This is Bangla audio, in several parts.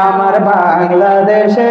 আমার বাংলাদেশে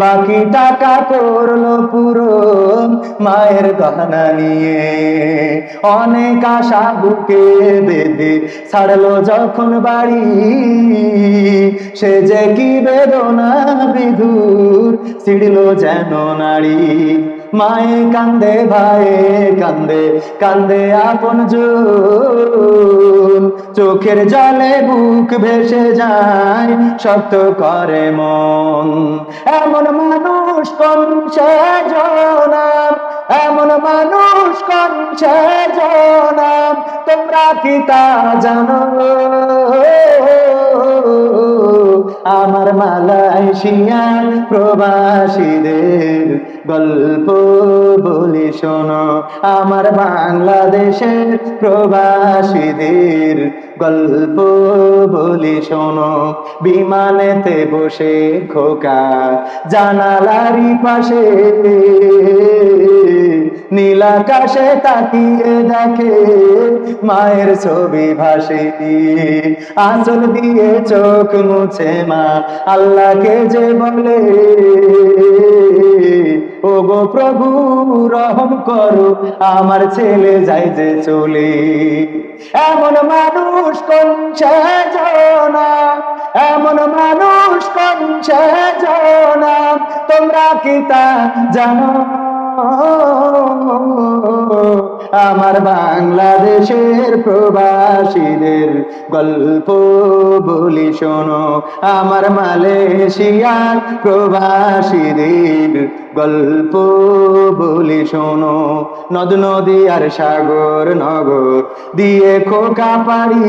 বাকি টাকা করল পুরো মায়ের গহনা নিয়ে। অনেক আশা বুকে বেঁধে ছাড়লো যখন বাড়ি। সে যে কি বেদনা বিধুর ছিড়লো যেন নারী মায়ে কান্দে ভাইয়ে কান্দে কান্দে আপন চোখের জলে বুক ভেসে যায়, শক্ত করে মন। কি তা জানো। আমার মালয়েশিয়ার প্রবাসীদের গল্প বলি শোনো। আমার বাংলাদেশের প্রবাসীদের গল্প বলি শোনো। বিমানেতে বসে খোকা জানালারি পাশে নীলাকাশে তাকিয়ে দেখে মায়ের ছবি ভাসে আঁচল দিয়ে চোখ মুছে মা, আল্লাহকে যে বলে ও গো প্রভু, রহম করো, আমার ছেলে যাই যে চলে। এমন মানুষ কোন জনা এমন মানুষ কোন জনা তোমরা কি তা জানো? আমার বাংলাদেশের প্রবাসীদের গল্প বলি শোনো। আমার মালয়েশিয়ার প্রবাসীদের গল্প বলি শোনো। নদ, নদী আর সাগর, নগর দিয়ে খোকা পারি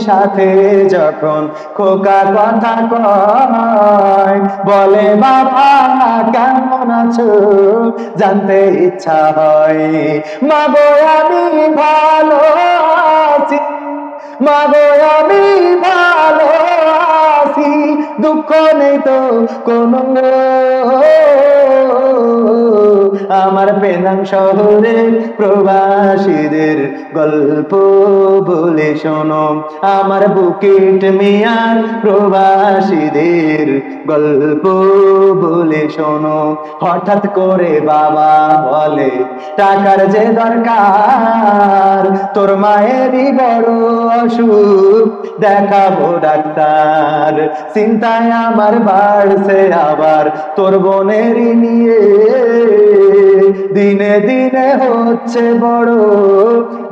সাথে যখন খোকা কথা কয় বলে, বাবা, কেমন আছো? জানতে ইচ্ছা হয়। মা গো আমি ভালো আছি। মা গো আমি ভালো আছি। দুঃখ নেই তো কোনো পেনাং শহরের প্রবাসীদের গল্প বলে শোনো। আমার বুকেট মিয়ার প্রবাসীদের গল্প বলে শোনো। হঠাৎ করে বাবা বলে, টাকার যে দরকার, তোর মায়েরই বড় অসুখ। দেখাবো ডাক্তার, চিন্তায় আমার বাড়ছে আবার। তোর বোনেরই নিয়ে দিনে দিনে হচ্ছে বড়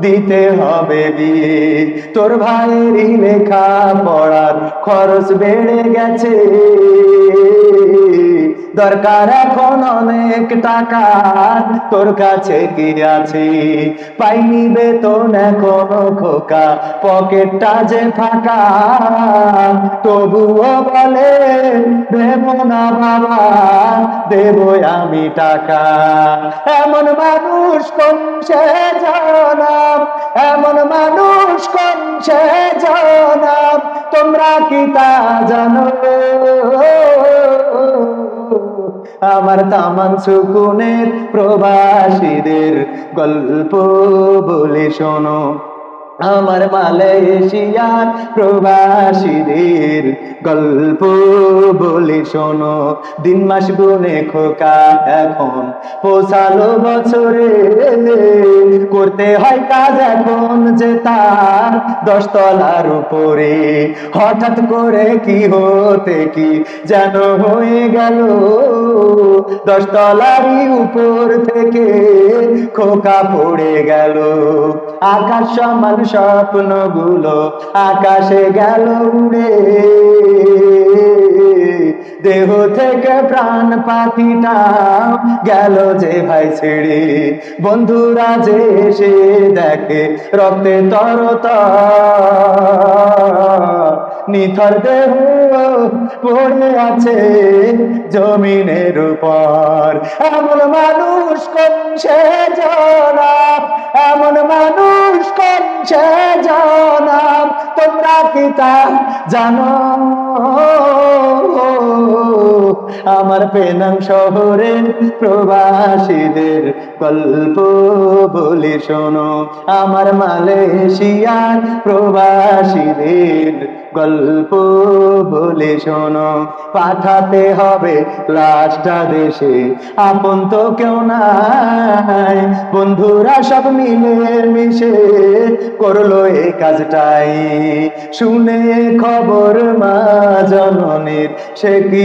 দিতে হবে বিয়ে তোর ভাইয়েরই লেখা পড়ার খরচ বেড়ে গেছে। দরকার এখন অনেক টাকা। তোর কাছে কি আছে? পাইনি বেতন এখনও খোকা। পকেটটা যে ফাঁকা। তবুও বলে, দেব না বাবা দেব আমি টাকা। এমন মানুষ কোন সে জনাব? এমন মানুষ কোন সে জনাব? তোমরা কি তা জানো? আমার তামান সুকুনের প্রবাসীদের গল্প বলে শোনো। আমার মালয়েশিয়ার প্রবাসীদের গল্প বলে শোনো। দিন মাস গুনে খোকা এখন। পোষালো বছরে করতে হয় কাজ এখন যে তার দশতলার উপরে। হঠাৎ করে কি হতে কি যেন হয়ে গেল। দশতলারই উপর থেকে খোকা পড়ে গেল। আকাশ সমান স্বপ্নগুলো আকাশে গেল উড়ে। দেহ থেকে প্রাণ পাখিটা গেল যে ভাই ছেড়ে। বন্ধুরা যে এসে দেখে রক্তে তরত নিথর দেহ পড়ে আছে জমিনের উপর। এমন মানুষ কোন সে এমন মানুষ কোন সে জানা তোমরা কি তা জানো? আমার পেনাং শহরে প্রবাসীদের গল্প বলে শোনো। আমার মালয়েশিয়ার প্রবাসীদের গল্প বলে শোনো। পাঠাতে হবে লাশটা দেশে, আপন তো কেউ নাই। বন্ধুরা সব মিলে মিশে করল এই কাজটাই। শুনে খবর মা জননীর, সে কি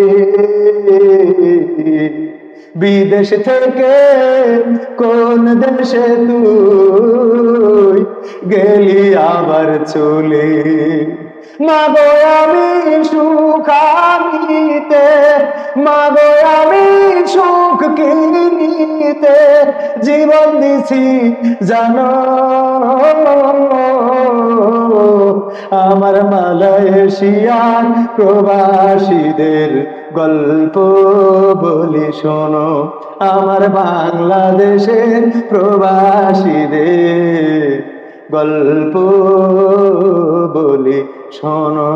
বিদেশ থেকে কোন দেশে তুই গেলি আবার চলে? মাগো আমি সুখানিতে মাগো আমি সুখ কিনিতে জীবন দিছি, জানো? আমার মালয়েশিয়ার প্রবাসীদের গল্প বলি শোনো। আমার বাংলাদেশের প্রবাসীদের গল্প বলি শোনো।